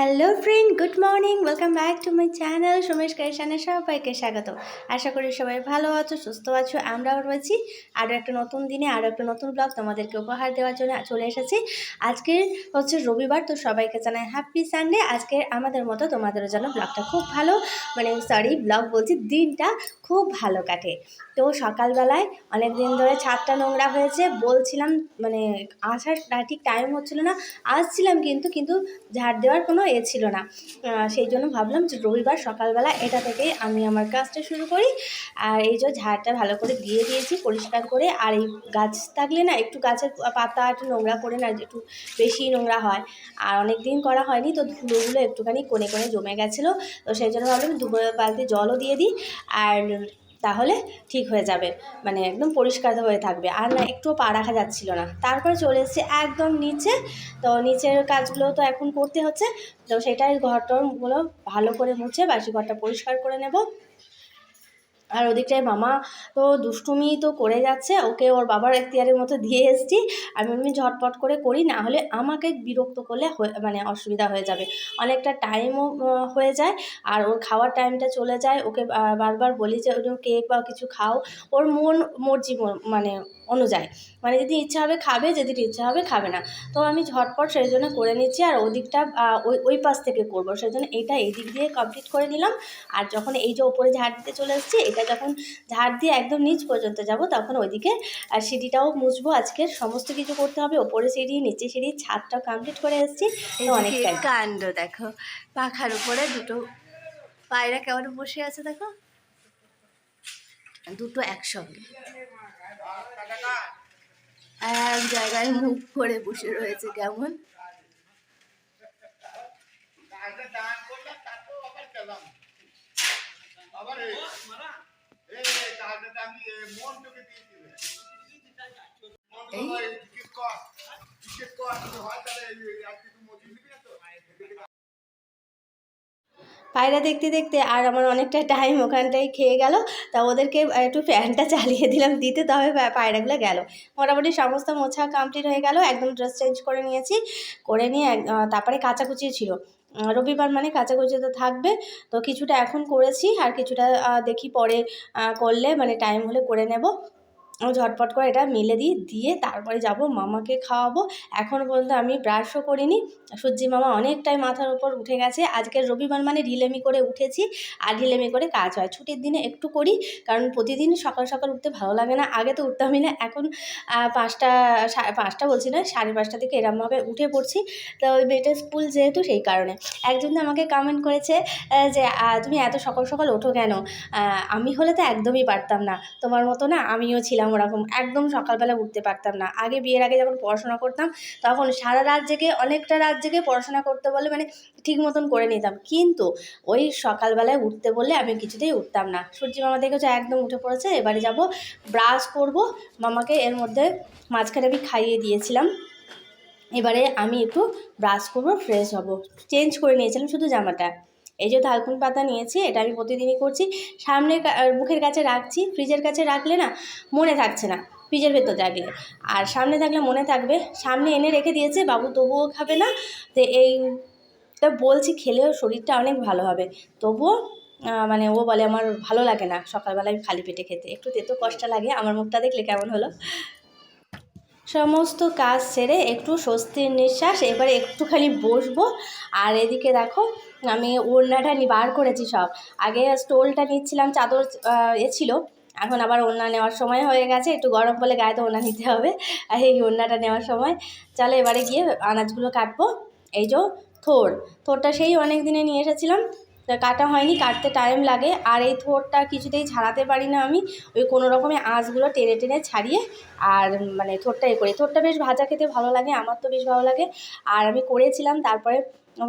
Hello friend good morning welcome back to my channel Somesh ক্রিয়েশনে সবাইকে স্বাগত আশা করি সবাই ভালো আছো, সুস্থ আছো, আমরাও রয়েছি আরও একটা নতুন দিনে আরও একটা নতুন ব্লগ তোমাদেরকে উপহার দেওয়ার জন্য চলে এসেছি। আজকে হচ্ছে রবিবার, তো সবাইকে জানাই হ্যাপি সানডে আজকে আমাদের মতো তোমাদেরও যেন ব্লগটা খুব ভালো মানে সরি ব্লগ বলছি দিনটা খুব ভালো কাটে। তো সকালবেলায় অনেক দিন ধরে ছাদটা নোংরা হয়েছে, বলছিলাম মানে আসার ঠিক টাইম হচ্ছিল না, আসছিলাম কিন্তু কিন্তু ঝাড় দেওয়ার কোনো এ ছিল না। সেই জন্য ভাবলাম যে রবিবার সকালবেলা এটা থেকেই আমি আমার কাজটা শুরু করি। আর এই যে ঝাড়টা ভালো করে দিয়ে দিয়েছি, পরিষ্কার করে। আর এই গাছ থাকলে না একটু গাছের পাতা, একটু নোংরা করে না একটু বেশি নোংরা হয়। আর অনেক দিন করা হয়নি, তো ধুলোগুলো একটুখানি কোণে কোণে জমে গেছিল। তো সেই জন্য ভাবলাম দু বালতি জলও দিয়ে দিই। আর তাহলে ঠিক হয়ে যাবে মানে একদম পরিষ্কার হয়ে থাকবে। আর না, একটুও পা রাখা যাচ্ছিল না। তারপরে চলে এসেছি একদম নিচে। তো নিচের কাজগুলো তো এখন করতে হচ্ছে। তো সেটাই ঘরটরগুলো ভালো করে মুছে, বাসি ঘরটা পরিষ্কার করে নেব। আর ওদিকটায় মামা তো দুষ্টুমি তো করে যাচ্ছে, ওকে ওর বাবার এখতিয়ারের মতো দিয়ে এসেছি। আমি এমনি ঝটপট করে করি, না হলে আমাকে বিরক্ত করলে মানে অসুবিধা হয়ে যাবে। অনেকটা টাইমও হয়ে যায়, আর ওর খাওয়ার টাইমটা চলে যায়। ওকে বারবার বলি যে কেক বা কিছু খাও। ওর মন, মর্জি মানে অনুযায়ী। মানে যদি ইচ্ছা হবে খাবে, যদি ইচ্ছা হবে খাবে না। তো আমি ঝটপট সেই জন্য করে নিচ্ছি, আর ওদিকটা ওই ওই পাশ থেকে করব। সেই জন্য এইটা এই দিক দিয়ে কমপ্লিট করে নিলাম। আর যখন এই যে ওপরে ঝাড় দিতে চলে এসেছি, এটা যখন ঝাড় দিয়ে একদম নিচ পর্যন্ত যাব তখন ওইদিকে আর সিঁড়িটাও মুছবো। আজকে সমস্ত কিছু করতে হবে। ওপরে সিঁড়ি নিচে সিঁড়ি ছাদটাও কমপ্লিট করে এসেছি। তো অনেকটাই কাণ্ড দেখো। পাখার উপরে দুটো পায়রা কেমন বসে আছে দেখো? দুটো একসঙ্গে। এক জায়গায় মুখ করে বসে রয়েছে কেমন? আবার পায়রা দেখতে দেখতে আর আমার অনেকটা টাইম ওখানটায় খেয়ে গেল। তা ওদেরকে একটু ফ্যানটা চালিয়ে দিলাম দিতে তবে পায়রাগুলো গেল। মোটামুটি সমস্ত মোছা কমপ্লিট হয়ে গেল একদম ড্রেস চেঞ্জ করে নিয়েছি। করে নিয়ে তারপরে কাচাকুচি ছিল। রবিবার মানে কাচাকুচি তো থাকবে। তো কিছুটা এখন করেছি আর কিছুটা দেখি পরে করলে মানে টাইম হলে করে নেব। ঝটপট করে এটা মেলে দিই, দিয়ে তারপরে যাব, মামাকে খাওয়াবো। এখনও পর্যন্ত আমি ব্রাশও করিনি। সূর্যি মামা অনেকটাই মাথার উপর উঠে গেছে। আজকের রবিবার মানে ঢিলেমি করে উঠেছি, আর ঢিলেমি করে কাজ হয়। ছুটির দিনে একটু করি, কারণ প্রতিদিন সকাল সকাল উঠতে ভালো লাগে না। আগে তো উঠতামই না, এখন পাঁচটা পাঁচটা বলছি না, সাড়ে পাঁচটা থেকে এরমভাবে উঠে পড়ছি। তো ওই মেয়েটার স্কুল যেহেতু সেই কারণে। একজন আমাকে কমেন্ট করেছে যে তুমি এত সকাল সকাল ওঠো কেন? আমি হলে তো একদমই পারতাম না। তোমার মতো না, আমিও ছিলাম ওরকম। একদম সকালবেলা উঠতে পারতাম না। আগে বিয়ের আগে যখন পড়াশোনা করতাম, তখন সারা রাত জেগে, অনেকটা রাত জেগে পড়াশোনা করতে বলে মানে ঠিক মতন করে নিতাম। কিন্তু ওই সকালবেলায় উঠতে বললে আমি কিছুতেই উঠতাম না। সূর্যি মামা দেখেছ একদম উঠে পড়েছে, এবারে যাব, ব্রাশ করব। মামাকে এর মধ্যে মাঝখানে আমি খাইয়ে দিয়েছিলাম। এবারে আমি একটু ব্রাশ করব ফ্রেশ হব। চেঞ্জ করে নিয়েছিলাম শুধু জামাটা। এই যে থালকুন পাতা নিয়েছি, এটা আমি প্রতিদিনই করছি। সামনে কা- মুখের কাছে রাখছি, ফ্রিজের কাছে রাখলে না মনে থাকছে না, ফ্রিজের ভেতর রাখলে আর সামনে থাকলে মনে থাকবে, সামনে এনে রেখে দিয়েছে, বাবু তবুও খাবে না। তো এই তা বলছি খেলেও শরীরটা অনেক ভালো হবে। তবুও মানে ও বলে আমার ভালো লাগে না, সকালবেলায় খালি পেটে খেতে। একটু তেতো কষ্ট লাগে, আমার মুখটা দেখলে কেমন হলো? সমস্ত কাজ সেরে একটু স্বস্তির নিঃশ্বাস, এবারে একটুখানি বসবো। আর এদিকে দেখো, আমি ওড়নাটা নি, বার করেছি সব। আগে স্টোলটা নিচ্ছিলাম, চাদর এ ছিল। এখন আবার ওড়না নেওয়ার সময় হয়ে গেছে। একটু গরম বলে গায়ে তো ওড়না নিতে হবে। আর এই ওড়নাটা নেওয়ার সময় চলো এবারে গিয়ে আনাজগুলো কাটবো। এই যে থোর, থোরটা সেই অনেক দিনে নিয়ে এসেছিলাম। কাটা হয়নি, কাটতে টাইম লাগে। আর এই থোরটা কিছুতেই ছাড়াতে পারি না আমি। ওই কোনো রকমে আঁশগুলো টেনে টেনে ছাড়িয়ে আর মানে থোরটা এ করি। থোরটা বেশ ভাজা খেতে ভালো লাগে, আমার তো বেশ ভালো লাগে। আর আমি করেছিলাম, তারপরে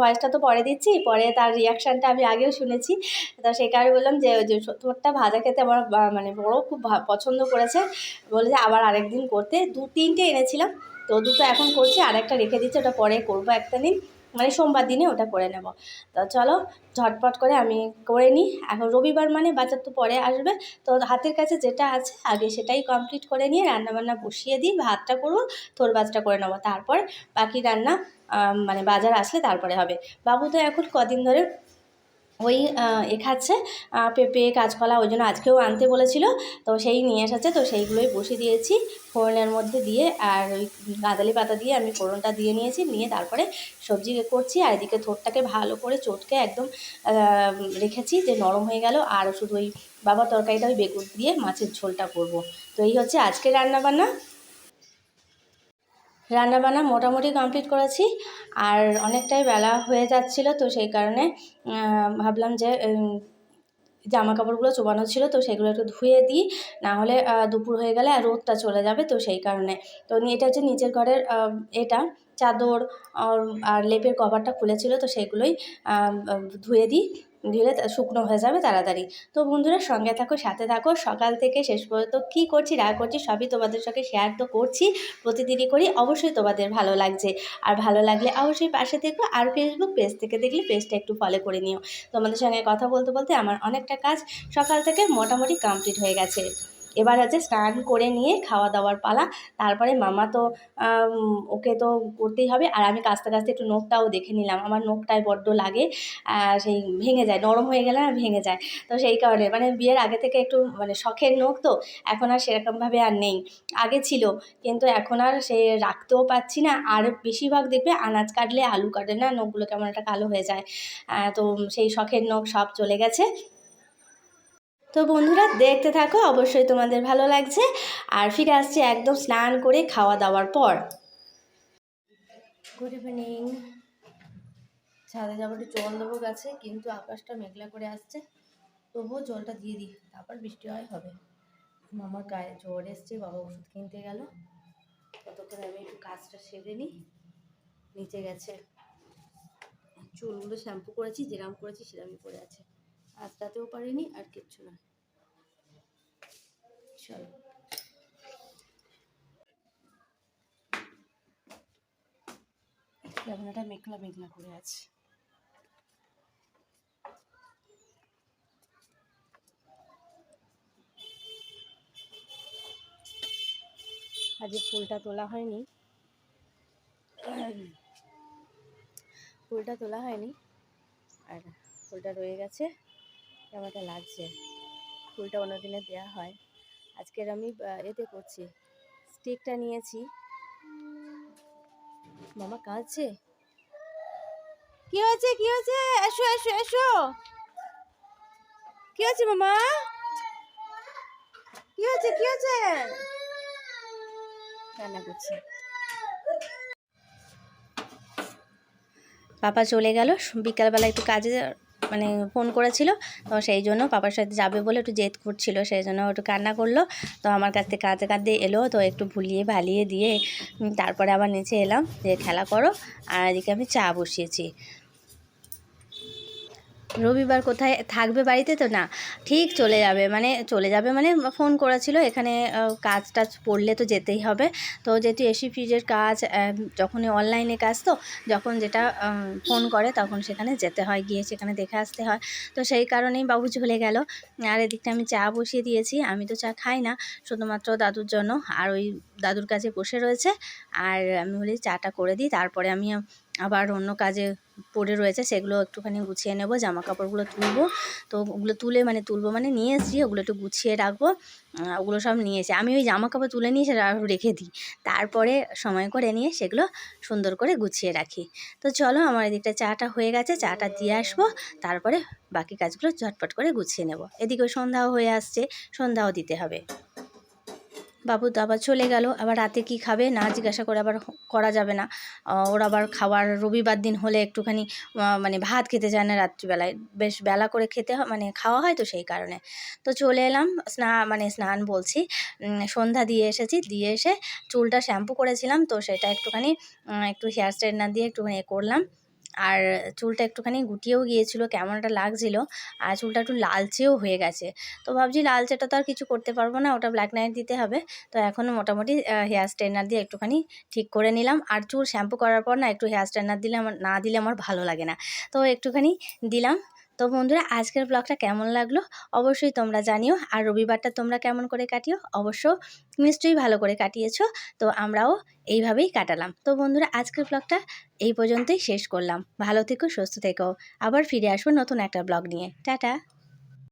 ভয়েসটা তো পরে দিচ্ছি, পরে তার রিয়াকশানটা আমি আগেও শুনেছি। তো সেই কারণে বললাম যে যে থোরটা ভাজা খেতে আমার মানে বড় খুব পছন্দ করেছে। বলে যে আবার আরেকদিন করতে। দু তিনটে এনেছিলাম, তো দুটো এখন করছি আর একটা রেখে দিচ্ছি, ওটা পরে করব একটা দিন। মানে সোমবার দিনে ওটা করে নেব। তো চলো, ঝটপট করে আমি করে নিই। এখন রবিবার মানে বাজার তো পরে আসবে। তো হাতের কাছে যেটা আছে, আগে সেটাই কমপ্লিট করে নিয়ে রান্নাবান্না বসিয়ে দিই। ভাতটা করব থোর বাজটা করে নেব। তারপর বাকি রান্না মানে বাজার আসলে তারপরে হবে। বাবু তো এখন কদিন ধরে ওই খাচ্ছে পেঁপে, কাঁচকলা, ওই জন্য আজকেও আনতে বলেছিল। তো সেই নিয়ে এসেছে, তো সেইগুলোই বসিয়ে দিয়েছি ফোড়নের মধ্যে দিয়ে। আর ওই গাঁদালি পাতা দিয়ে আমি ফোড়নটা দিয়ে নিয়েছি, নিয়ে তারপরে সবজি করছি। আর এদিকে থোরটাকে ভালো করে চটকে একদম রেখেছি যে নরম হয়ে গেল। আর শুধু ওই বাবা তরকারিটা ওই বেগুন দিয়ে মাছের ঝোলটা করব। তো এই হচ্ছে আজকে রান্নাবান্না। রান্নাবান্না মোটামুটি কমপ্লিট করেছি আর অনেকটাই বেলা হয়ে যাচ্ছিল তো সেই কারণে ভাবলাম যে জামা কাপড়গুলো চোবানো ছিল তো সেগুলো একটু ধুয়ে দিই না হলে দুপুর হয়ে গেলে আর রোদটা চলে যাবে তো সেই কারণে। তো এটা হচ্ছে নিচের ঘরের এটা চাদর আর লেপের কভারটা খুলেছিল তো সেগুলোই ধুয়ে দিই। তা- শুকনো হয়ে যাবে তাড়াতাড়ি। তো বন্ধুরা, সঙ্গে থাকো, সাথে থাকো। সকাল থেকে শেষ পর্যন্ত কী করছি, না করছি, সবই তোমাদের সঙ্গে শেয়ার তো করছি। প্রতিদিনই করি, অবশ্যই তোমাদের ভালো লাগছে। আর ভালো লাগলে অবশ্যই পাশে দেখো আর ফেসবুক পেজ থেকে দেখলে পেজটা একটু ফলো করে নিও। তোমাদের সঙ্গে কথা বলতে বলতে আমার অনেকটা কাজ সকাল থেকে মোটামুটি কমপ্লিট হয়ে গেছে। এবার হচ্ছে স্নান করে নিয়ে খাওয়া দাওয়ার পালা। তারপরে মামা তো ওকে তো করতেই হবে। আর আমি কাছতে কাছতে একটু নখটাও দেখে নিলাম। আমার নখটায় বড্ড লাগে সেই ভেঙে যায়, নরম হয়ে গেলে আর ভেঙে যায়। তো সেই কারণে মানে বিয়ের আগে থেকে একটু মানে শখের নখ তো, এখন আর সেরকমভাবে আর নেই। আগে ছিল, কিন্তু এখন আর সে রাখতেও পারছি না। আর বেশিরভাগ দেখবে আনাজ কাটলে আলু কাটে না, নখগুলো কেমন একটা কালো হয়ে যায়। তো সেই শখের নখ সব চলে গেছে। তো বন্ধুরা, দেখতে থাকো, অবশ্যই তোমাদের ভালো লাগছে। আর ফিরে আসছে একদম স্নান করে খাওয়া দাওয়ার পর। গুড ইভিনিং ছাদে যাব একটু জল দেবো গাছে, কিন্তু আকাশটা মেঘলা করে আসছে। তবুও জলটা দিয়ে দিই, তারপর বৃষ্টি হয়, হবে। মামার গায়ে জ্বর এসছে, বাবা ওষুধ কিনতে গেল। ততক্ষণ আমি একটু কাজটা সেরে নিই। নিচে গেছে। চুলগুলো শ্যাম্পু করেছি, যেরাম করেছি সেরামই পড়ে আছে। আজটাতেও পারিনি, আর কিচ্ছু না। চলো। মেঘলা মেঘলা করে আছে। আজকে ফুলটা তোলা হয়নি। ফুলটা তোলা হয়নি। আর ফুলটা রয়ে গেছে। কেমন লাগছে? ফুলটা অন্য দিনে দেওয়া হয়। আজকের আমি এতে করছি। স্টিকটা নিয়েছি। মামা কাঁদছে? কি হয়েছে? কি হয়েছে? এসো এসো এসো! কি হয়েছে মামা? কি হয়েছে? কি হয়েছে? রান্না করছি। পাপা চলে গেল। বিকালবেলা একটু কাজে মানে ফোন করেছিল, তো সেই জন্য পাপার সাথে যাবে বলে একটু জেদ করছিল, সেই জন্য একটু কান্না করল। তো আমার কাছ থেকে কাঁদতে কাঁদতে এলো, তো একটু ভুলিয়ে ভালিয়ে দিয়ে তারপরে আবার নিচে এলাম, যে খেলা করো, আর এদিকে আমি চা বসিয়েছি। রবিবার কোথায় থাকবে বাড়িতে তো না, ঠিক চলে যাবে মানে চলে যাবে মানে ফোন করেছিল এখানে কাজ টাজ পড়লে তো যেতেই হবে। তো যেহেতু এসি ফ্রিজের কাজ যখনই অনলাইনে কাজ তো, যখন যেটা ফোন করে তখন সেখানে যেতে হয়, গিয়ে সেখানে দেখে আসতে হয়। তো সেই কারণেই বাবু চলে গেল। আর এদিকটা আমি চা বসিয়ে দিয়েছি, আমি তো চা খাই না, শুধুমাত্র দাদুর জন্য। আর ওই দাদুর কাছে বসে রয়েছে, আর আমি বলি চাটা করে দিই, তারপরে আমি আবার অন্য কাজে পড়ে রয়েছে, সেগুলো একটুখানি গুছিয়ে নেব জামা কাপড়গুলো তুলবো। তো ওগুলো তুলে মানে তুলবো মানে নিয়ে এসেছি, ওগুলো একটু গুছিয়ে রাখব ওগুলো সব নিয়ে এসে আমি ওই জামা কাপড় তুলে নিয়ে সেটা রেখে দিই। তারপরে সময় করে নিয়ে সেগুলো সুন্দর করে গুছিয়ে রাখি। তো চলো আমার এদিকটা চাটা হয়ে গেছে, চাটা দিয়ে আসব, তারপরে বাকি কাজগুলো ঝটপট করে গুছিয়ে নেব। এদিকে সন্ধ্যাও হয়ে আসছে, সন্ধ্যাও দিতে হবে। বাবু তো আবার চলে গেল, আবার রাতে কি খাবে? না জিজ্ঞাসা করে আবার করা যাবে না। ওর আবার খাওয়ার রবিবার দিন হলে একটুখানি মানে ভাত খেতে চায় না রাত্রিবেলায়। বেশ বেলা করে খেতে মানে খাওয়া হয় তো সেই কারণে। তো চলে এলাম, স্না মানে স্নান বলছি। সন্ধ্যা দিয়ে এসেছি, দিয়ে এসে চুলটা শ্যাম্পু করেছিলাম। তো সেটা একটুখানি একটু হেয়ার স্ট্রেটনার দিয়ে একটুখানি করলাম। আর চুলটা একটুখানি গুটিয়েও গিয়েছিল কেমন একটা লাগছিল, আর চুলটা একটু লালচেও হয়ে গেছে। তো ভাবছি লালচেটা তো আর কিছু করতে পারব না, ওটা ব্ল্যাক নাইট দিতে হবে। তো এখন মোটামুটি হেয়ার স্ট্রেনার দিয়ে একটুখানি ঠিক করে নিলাম। আর চুল শ্যাম্পু করার পর না, একটু হেয়ার স্ট্রেনার দিলে আমার, না দিলে আমার ভালো লাগে না। তো একটুখানি দিলাম। তো বন্ধুরা, আজকের ব্লগটা কেমন লাগল অবশ্যই তোমরা জানিও। আর রবিবারটা তোমরা কেমন করে কাটিও অবশ্য নিশ্চয়ই ভালো করে কাটিয়েছো। তো আমরাও এইভাবেই কাটালাম। তো বন্ধুরা, আজকের ব্লগটা এই পর্যন্তই শেষ করলাম। ভালো থেকো, সুস্থ থেকো। আবার ফিরে আসব নতুন একটা ব্লগ নিয়ে। টাটা!